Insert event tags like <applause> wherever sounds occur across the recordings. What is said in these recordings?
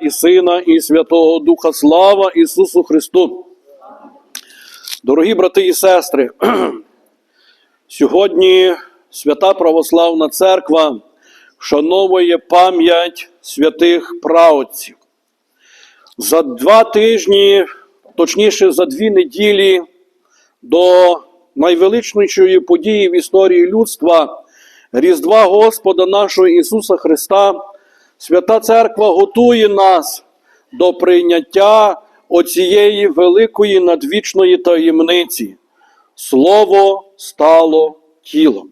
і Сина, і Святого Духа. Слава Ісусу Христу. Дорогі брати і сестри, <clears throat> сьогодні Свята Православна Церква вшановує пам'ять святих праотців. За два тижні, точніше, за дві неділі до найвеличнішої події в історії людства Різдва Господа нашого Ісуса Христа, Свята Церква готує нас до прийняття оцієї великої надвічної таємниці. Слово стало тілом.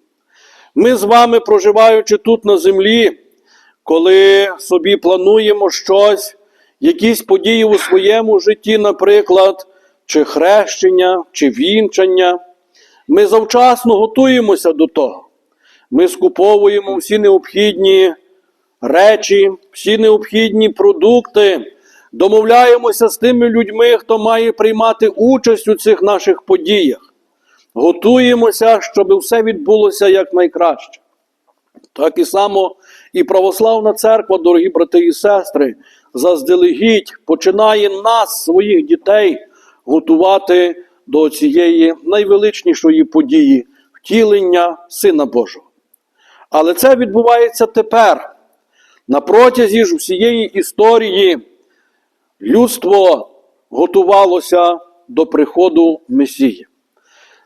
Ми з вами, проживаючи тут на землі, коли собі плануємо щось, якісь події у своєму житті, наприклад, чи хрещення, чи вінчання, ми завчасно готуємося до того. Ми скуповуємо всі необхідні речі, всі необхідні продукти, домовляємося з тими людьми, хто має приймати участь у цих наших подіях. Готуємося, щоб все відбулося якнайкраще. Так і само і православна церква, дорогі брати і сестри, заздалегідь починає нас, своїх дітей, готувати до цієї найвеличнішої події втілення Сина Божого. Але це відбувається тепер. На протязі ж всієї історії людство готувалося до приходу Месії.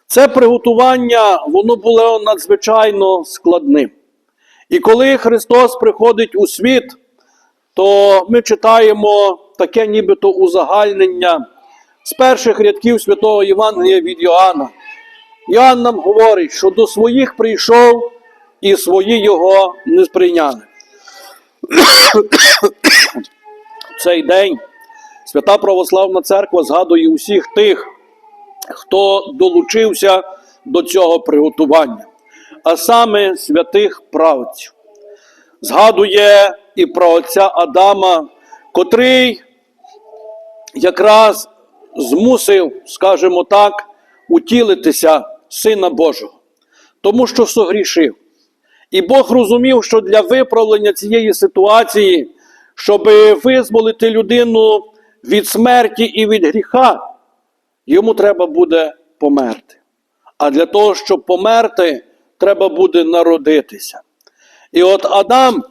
Це приготування воно було надзвичайно складним. І коли Христос приходить у світ, то ми читаємо таке нібито узагальнення з перших рядків святого Євангелія від Йоанна. Йоанн нам говорить, що до своїх прийшов і свої його не сприйняли. Цей день Свята Православна Церква згадує усіх тих, хто долучився до цього приготування, а саме святих правців. Згадує і про отця Адама, котрий якраз змусив, скажімо так, утілитися Сина Божого, тому що согрішив. І Бог розумів, що для виправлення цієї ситуації, щоб визволити людину від смерті і від гріха, йому треба буде померти. А для того, щоб померти, треба буде народитися. І от Адам,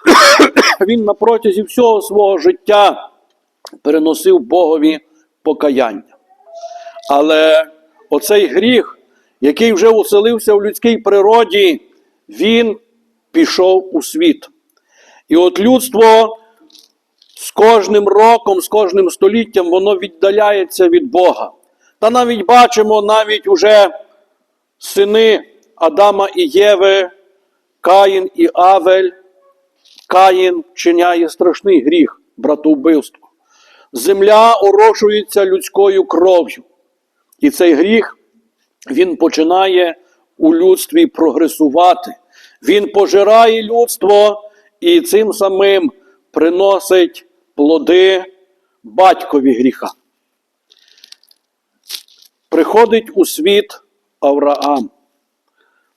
<coughs> він на протязі всього свого життя переносив Богові покаяння. Але оцей гріх, який вже оселився в людській природі, він пішов у світ. І от людство з кожним роком, з кожним століттям, воно віддаляється від Бога. Та навіть бачимо, навіть уже сини Адама і Єви, Каїн і Авель, Каїн чиняє страшний гріх, братовбивство. Земля орошується людською кров'ю. І цей гріх він починає у людстві прогресувати. Він пожирає людство і цим самим приносить плоди батькові гріха. Приходить у світ Авраам.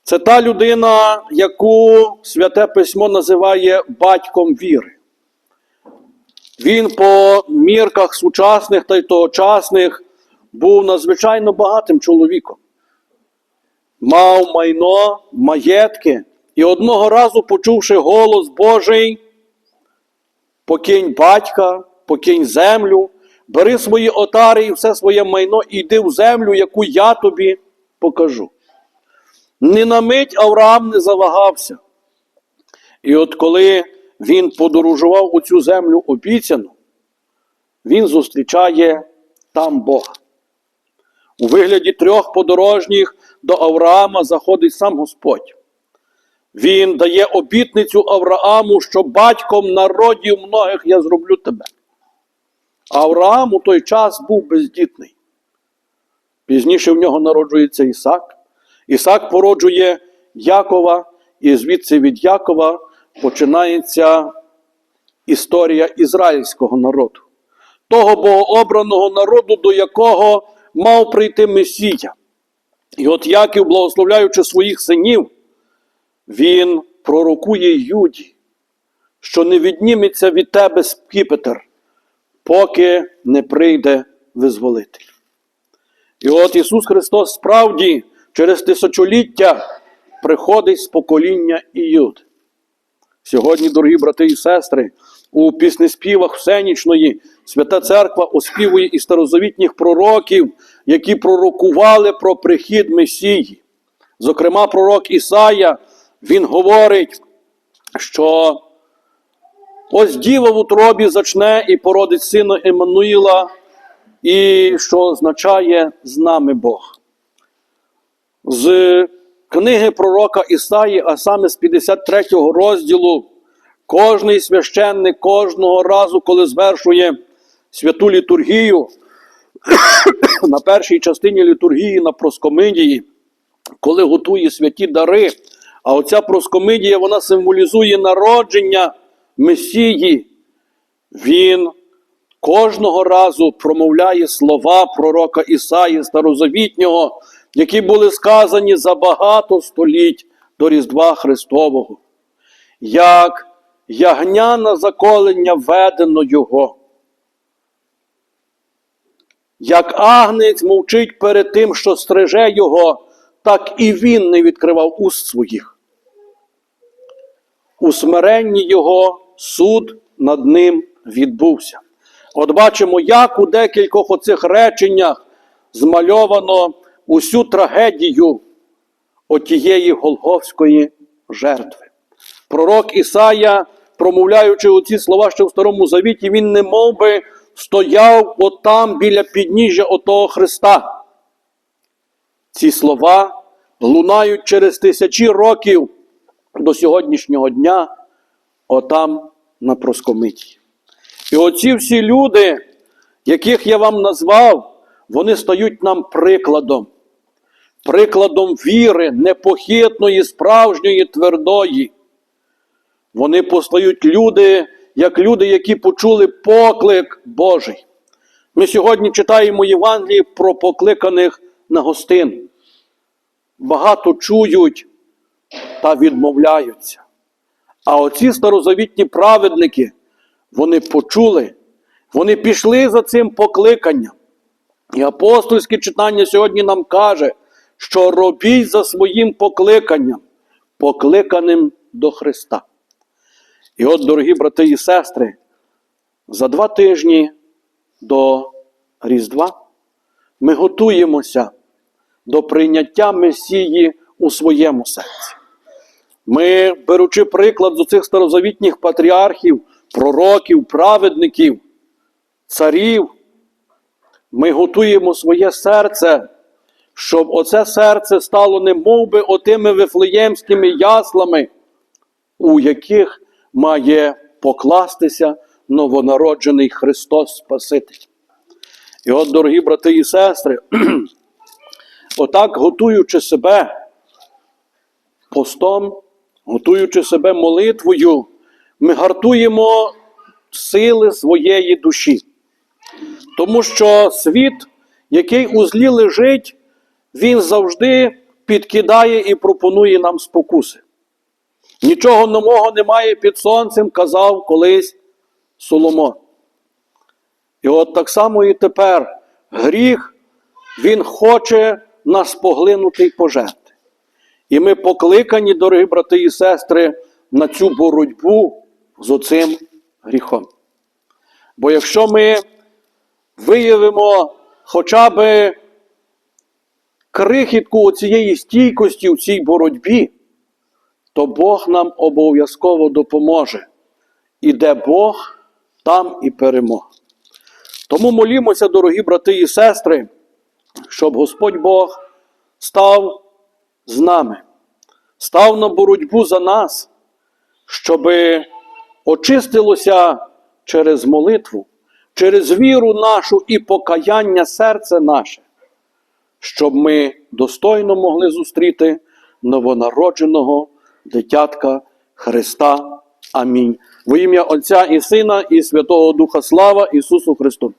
Це та людина, яку Святе Письмо називає батьком віри. Він по мірках сучасних та й тогочасних був надзвичайно багатим чоловіком. Мав майно, маєтки, і одного разу, почувши голос Божий, покинь батька, покинь землю, бери свої отари і все своє майно і йди в землю, яку я тобі покажу. Ні на мить Авраам не завагався. І от коли він подорожував у цю землю обіцяну, він зустрічає там Бога. У вигляді трьох подорожніх до Авраама заходить сам Господь. Він дає обітницю Аврааму, що батьком народів многих я зроблю тебе. Авраам у той час був бездітний. Пізніше в нього народжується Ісак. Ісак породжує Якова, і звідси від Якова починається історія ізраїльського народу, того богообраного народу, до якого мав прийти Месія. І от Яків, благословляючи своїх синів, він пророкує Юді, що не відніметься від тебе скіпетр, поки не прийде визволитель. І от Ісус Христос справді через тисячоліття приходить з покоління Іюд. Сьогодні, дорогі брати і сестри, у піснеспівах Всенічної Свята Церква оспівує і старозавітніх пророків, які пророкували про прихід Месії. Зокрема, пророк Ісая, він говорить, що ось діва в утробі зачне і породить сина Еммануїла, і що означає з нами Бог. З книги пророка Ісаї, а саме з 53 розділу, кожний священник кожного разу, коли звершує святу літургію, <coughs> на першій частині літургії на проскомидії, коли готує святі дари, а оця проскомидія вона символізує народження Месії, він кожного разу промовляє слова пророка Ісаї Старозавітнього, які були сказані за багато століть до Різдва Христового. Як ягня на заколення ведено Його. Як агнець мовчить перед тим, що стриже його, так і він не відкривав уст своїх. У смиренні його суд над ним відбувся. От бачимо, як у декількох оцих реченнях змальовано усю трагедію отієї Голговської жертви. Пророк Ісая, промовляючи оці слова ще в Старому Завіті, він не мов би стояв отам біля підніжжя отого Христа. Ці слова лунають через тисячі років до сьогоднішнього дня, отам на проскомиті. І оці всі люди, яких я вам назвав, вони стають нам прикладом, прикладом віри, непохитної, справжньої, твердої. Вони постають люди, як люди, які почули поклик Божий. Ми сьогодні читаємо Євангелії про покликаних на гостин. Багато чують та відмовляються. А оці старозавітні праведники, вони почули, вони пішли за цим покликанням. І апостольське читання сьогодні нам каже, що робіть за своїм покликанням, покликаним до Христа. І от, дорогі брати і сестри, за два тижні до Різдва ми готуємося до прийняття Месії у своєму серці. Ми, беручи приклад з оцих старозавітніх патріархів, пророків, праведників, царів, ми готуємо своє серце, щоб оце серце стало не би отими вифлеємськими яслами, у яких має покластися новонароджений Христос Спаситель. І от, дорогі брати і сестри, <clears throat> отак готуючи себе постом, готуючи себе молитвою, ми гартуємо сили своєї душі. Тому що світ, який у злі лежить, він завжди підкидає і пропонує нам спокуси. Нічого нового немає під сонцем, казав колись Соломон. І от так само і тепер гріх, він хоче нас поглинути і пожерти. І ми покликані, дорогі брати і сестри, на цю боротьбу з оцим гріхом. Бо якщо ми виявимо хоча б крихітку цієї стійкості у цій боротьбі, то Бог нам обов'язково допоможе. І де Бог, там і перемога. Тому молімося, дорогі брати і сестри, щоб Господь Бог став з нами, став на боротьбу за нас, щоб очистилося через молитву, через віру нашу і покаяння серце наше, щоб ми достойно могли зустріти новонародженого дитятка Христа. Амінь. Во ім'я Отця і Сина, і Святого Духа Слава Ісусу Христу!